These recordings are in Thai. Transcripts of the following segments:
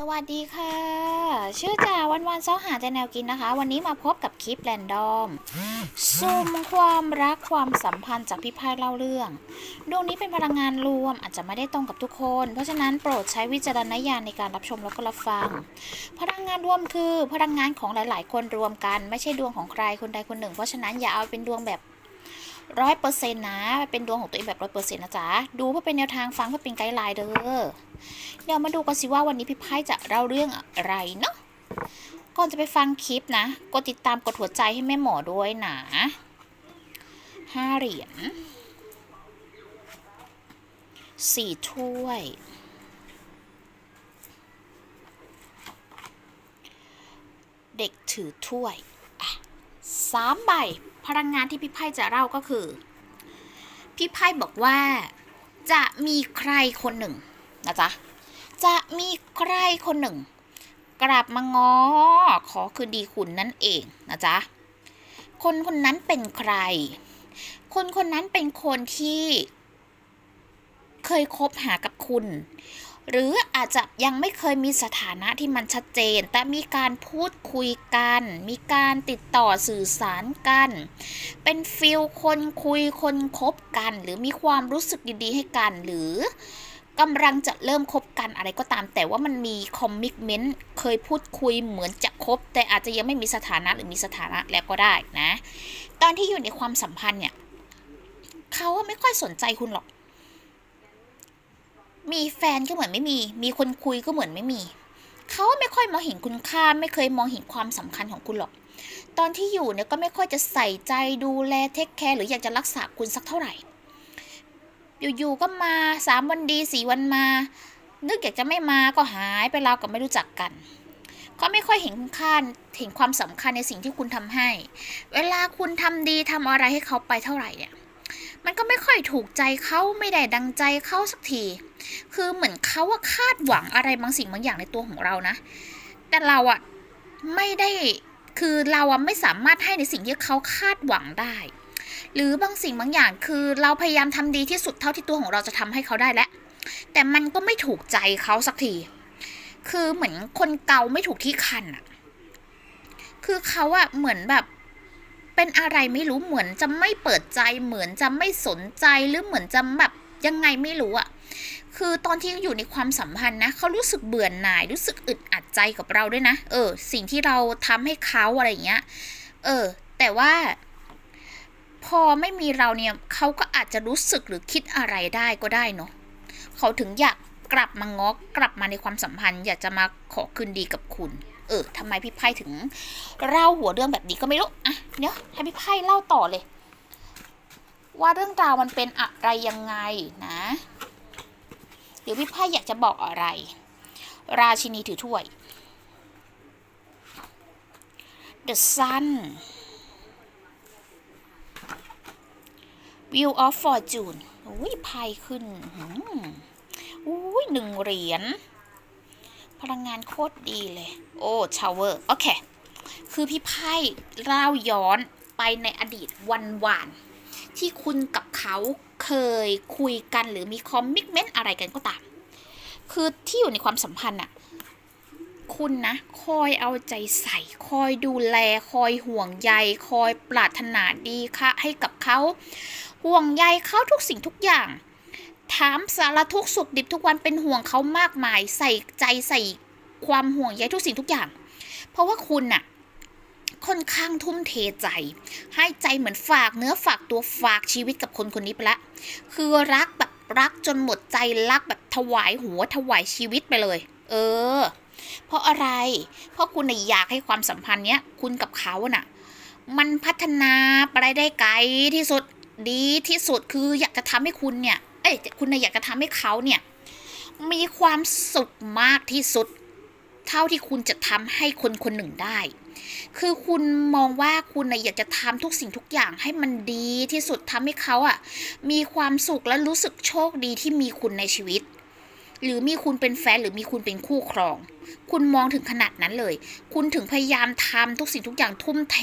สวัสดีค่ะ ชื่อจ่าวันวันเซ้าหาแต่แนวกินนะคะ วันนี้มาพบกับคลิปแรนดอมซุ่มความรักความสัมพันธ์จากพี่พายเล่าเรื่อง ดวงนี้เป็นพลังงานรวมอาจจะไม่ได้ตรงกับทุกคน เพราะฉะนั้นโปรดใช้วิจารณญาณในการรับชมแล้วก็รับฟัง พลังงานรวมคือพลังงานของหลาย ๆ คนรวมกัน ไม่ใช่ดวงของใครคนใดคนหนึ่ง เพราะฉะนั้นอย่าเอาเป็นดวงแบบ ร้อยเปอร์เซ็นต์นะเป็นดวงของตัวเองแบบร้อยเปอร์เซ็นต์นะจ๊ะดูเพื่อเป็นแนวทางฟังเพื่อเป็นไกด์ไลน์เด้อเดี๋ยวมาดูกันสิว่าวันนี้พี่ไพ่จะเล่าเรื่องอะไรเนาะก่อนจะไปฟังคลิปนะกดติดตามกดหัวใจให้แม่หมอด้วยนะห้าเหรียญสี่ถ้วยเด็กถือถ้วย อะสามใบ พลังงานที่พี่ไพ่จะเล่าก็คือ พี่ไพ่บอกว่า จะมีใครคนหนึ่งนะจ๊ะ จะมีใครคนหนึ่ง กลับมาง้อขอคืนดีคุณนั่นเองนะจ๊ะ คนคนนั้นเป็นใคร คนคนนั้นเป็นคนที่เคยคบหากับคุณ หรืออาจจะยังไม่เคยมีสถานะที่มันชัดเจน แต่มีการพูดคุยกัน มีการติดต่อสื่อสารกัน เป็นฟิลคนคุยคนคบกัน หรือมีความรู้สึกดีๆให้กัน หรือกำลังจะเริ่มคบกันอะไรก็ตาม แต่ว่ามันมีคอมมิชเมนต์เคยพูดคุยเหมือนจะคบ แต่อาจจะยังไม่มีสถานะหรือมีสถานะแล้วก็ได้นะ ตอนที่อยู่ในความสัมพันธ์เนี่ยเขาไม่ค่อยสนใจคุณหรอก มีแฟนก็เหมือนไม่มี มีคนคุยก็เหมือนไม่มี เขาไม่ค่อยมองเห็นคุณค่า ไม่เคยมองเห็นความสำคัญของคุณหรอก ตอนที่อยู่เนี่ยก็ไม่ค่อยจะใส่ใจดูแลเทคแคร์หรืออยากจะรักษาคุณสักเท่าไหร่ อยู่ๆก็มาสามวันดีสี่วันมา นึกอยากจะไม่มาก็หายไปราวกับไม่รู้จักกันก็ไม่ค่อยเห็นคุณค่าเห็นความสำคัญในสิ่งที่คุณทำให้ เวลาคุณทำดีทำอะไรให้เขาไปเท่าไหร่เนี่ย มันก็ไม่ค่อยถูกใจเขาไม่ได้ดังใจเขาสักที คือเหมือนเขาว่าคาดหวังอะไรบางสิ่งบางอย่างในตัวของเรานะ แต่เราอะไม่ได้คือเราอะไม่สามารถให้ในสิ่งที่เขาคาดหวังได้ หรือบางสิ่งบางอย่างคือเราพยายามทำดีที่สุดเท่าที่ตัวของเราจะทำให้เขาได้แล้วแต่มันก็ไม่ถูกใจเขาสักที คือเหมือนคนเกาไม่ถูกที่คันอะคือเขาอะเหมือนแบบ เป็นอะไรไม่รู้เหมือนจะไม่เปิดใจเหมือนจะไม่สนใจหรือเหมือนจะแบบยังไงไม่รู้อะคือตอนที่อยู่ในความสัมพันธ์นะเขารู้สึกเบื่อหน่าย รู้สึกอึดอัดใจกับเราด้วยนะ เออ สิ่งที่เราทำให้เขาอะไรอย่างเงี้ย เออ แต่ว่า พอไม่มีเราเนี่ยเขาก็อาจจะรู้สึกหรือคิดอะไรได้ก็ได้เนาะเขาถึงอยากกลับมางอกกลับมาในความสัมพันธ์ อยากจะมาขอคืนดีกับคุณ เออทำไมพี่ไพ่ถึงเล่าหัวเรื่องแบบนี้ก็ไม่รู้อะเดี๋ยวให้พี่ไพ่เล่าต่อเลย ว่าเรื่องราวมันเป็นอะไรยังไงนะหรือพี่ไพ่อยากจะบอกอะไร ราชินีถือถ้วย The Sun Wheel of Fortune อุ้ยไพ่ขึ้นอุ้ยหนึ่งเหรียญ พลังงานโคตรดีเลย โอ้ชาวเวอร์ โอเค คือพี่ไพ่เล่าย้อนไปในอดีตวันวานที่คุณกับเขาเคยคุยกันหรือมีคอมมิชเมนต์อะไรกันก็ตาม คือที่อยู่ในความสัมพันธ์อะคุณนะ คอยเอาใจใส่ คอยดูแล คอยห่วงใย คอยปรารถนาดีค่ะให้กับเขา ห่วงใยเขาทุกสิ่งทุกอย่าง ถามสารทุกสุขดิบทุกวันเป็นห่วงเขามากมาย ใส่ใจใส่ความห่วงใยทุกสิ่งทุกอย่าง เพราะว่าคุณน่ะค่อนข้างทุ่มเทใจ ให้ใจเหมือนฝากเนื้อฝากตัวฝากชีวิตกับคนคนนี้ไปละ คือรักแบบรักจนหมดใจรักแบบถวายหัวถวายชีวิตไปเลย เออ เพราะอะไร เพราะคุณอยากให้ความสัมพันธ์เนี้ยคุณกับเขาน่ะ มันพัฒนาไปได้ไกลที่สุดดีที่สุดคืออยากจะทำให้คุณเนี่ย เอ้ยคุณน่ะอยากจะทำให้เขาเนี่ย มีความสุขมากที่สุด เท่าที่คุณจะทำให้คนคนหนึ่งได้ คือคุณมองว่าคุณนะอยากจะทำทุกสิ่งทุกอย่างให้มันดีที่สุดทำให้เขาอะมีความสุขและรู้สึกโชคดีที่มีคุณในชีวิตหรือมีคุณเป็นแฟนหรือมีคุณเป็นคู่ครอง คุณมองถึงขนาดนั้นเลย คุณถึงพยายามทำทุกสิ่งทุกอย่างทุ่มเท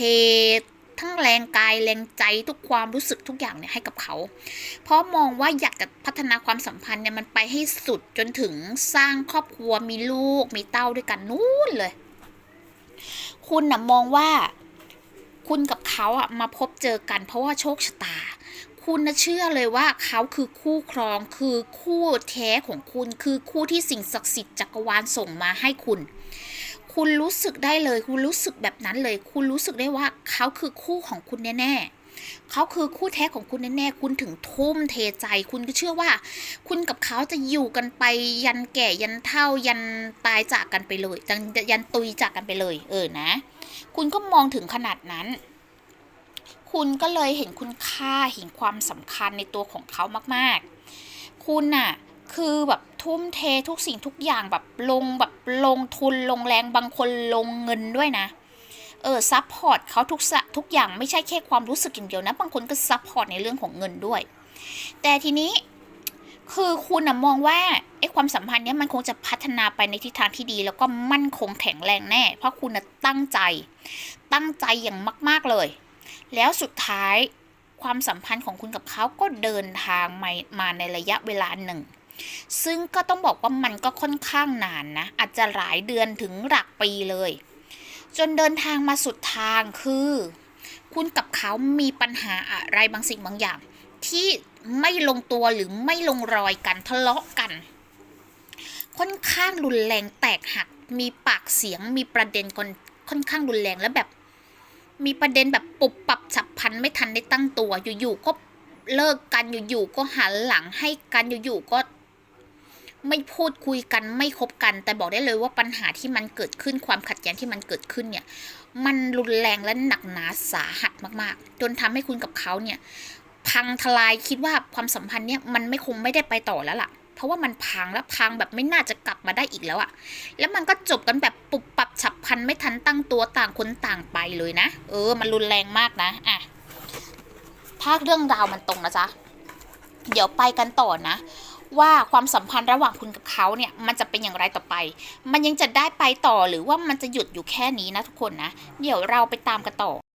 ทั้งแรงกายแรงใจทุกความรู้สึกทุกอย่างเนี่ยให้กับเขา เพราะมองว่าอยากจะพัฒนาความสัมพันธ์เนี่ยมันไปให้สุดจนถึงสร้างครอบครัวมีลูกมีเต้าด้วยกันนู่นเลย คุณนะมองว่าคุณกับเขาอะมาพบเจอกันเพราะว่าโชคชะตา คุณนะเชื่อเลยว่าเขาคือคู่ครองคือคู่แท้ของคุณ คือคู่ที่สิ่งศักดิ์สิทธิ์จักรวาลส่งมาให้คุณ คุณรู้สึกได้เลย คุณรู้สึกแบบนั้นเลย คุณรู้สึกได้ว่าเขาคือคู่ของคุณแน่ๆเขาคือคู่แท้ของคุณแน่ๆ คุณถึงทุ่มเทใจ คุณก็เชื่อว่า คุณกับเขาจะอยู่กันไปยันแก่ยันเฒ่ายันตายจากกันไปเลยยันตุยจากกันไปเลย เออนะ คุณก็มองถึงขนาดนั้นคุณก็เลยเห็นคุณค่าเห็นความสำคัญในตัวของเขามากๆ คุณน่ะ คือแบบทุ่มเททุกสิ่งทุกอย่างแบบลงแบบลงทุนลงแรงบางคนลงเงินด้วยนะ เออซัพพอร์ตเขาทุกสะทุกอย่างไม่ใช่แค่ความรู้สึกอย่างเดียวนะ บางคนก็ซัพพอร์ตในเรื่องของเงินด้วย แต่ทีนี้คือคุณนะมองว่าไอ้ความสัมพันธ์เนี้ยมันคงจะพัฒนาไปในทิศทางที่ดี แล้วก็มั่นคงแข็งแรงแน่ เพราะคุณนะตั้งใจ ตั้งใจอย่างมาก ๆเลย แล้วสุดท้ายความสัมพันธ์ของคุณกับเขาก็เดินทางมามาในระยะเวลาหนึ่ง ซึ่งก็ต้องบอกว่ามันก็ค่อนข้างนานนะ อาจจะหลายเดือนถึงหลักปีเลย จนเดินทางมาสุดทางคือ คุณกับเขามีปัญหาอะไรบางสิ่งบางอย่าง ที่ไม่ลงตัวหรือไม่ลงรอยกันทะเลาะกัน ค่อนข้างรุนแรงแตกหัก มีปากเสียงมีประเด็นค่อนค่อนข้างรุนแรงและแบบ มีประเด็นแบบปุบปับฉับพลันไม่ทันได้ตั้งตัวอยู่ๆก็เลิกกันอยู่ๆก็หันหลังให้กันอยู่ๆก็ ไม่พูดคุยกันไม่คบกัน แต่บอกได้เลยว่าปัญหาที่มันเกิดขึ้นความขัดแย้งที่มันเกิดขึ้นเนี่ย มันรุนแรงและหนักหนาสาหัสมากๆ จนทำให้คุณกับเขาเนี่ย พังทลายคิดว่าความสัมพันธ์เนี่ยมันไม่คงไม่ได้ไปต่อแล้วล่ะ เพราะว่ามันพังแล้วพังแบบไม่น่าจะกลับมาได้อีกแล้วอะแล้วมันก็จบกันแบบปุบปับฉับพลันไม่ทันตั้งตัวต่างคนต่างไปเลยนะ เออ มันรุนแรงมากนะอะถ้าเรื่องราวมันตรงนะจ๊ะเดี๋ยวไปกันต่อนะ ว่าความสัมพันธ์ระหว่างคุณกับเขาเนี่ยมันจะเป็นอย่างไรต่อไป มันยังจะได้ไปต่อหรือว่ามันจะหยุดอยู่แค่นี้นะทุกคนนะ เดี๋ยวเราไปตามกันต่อ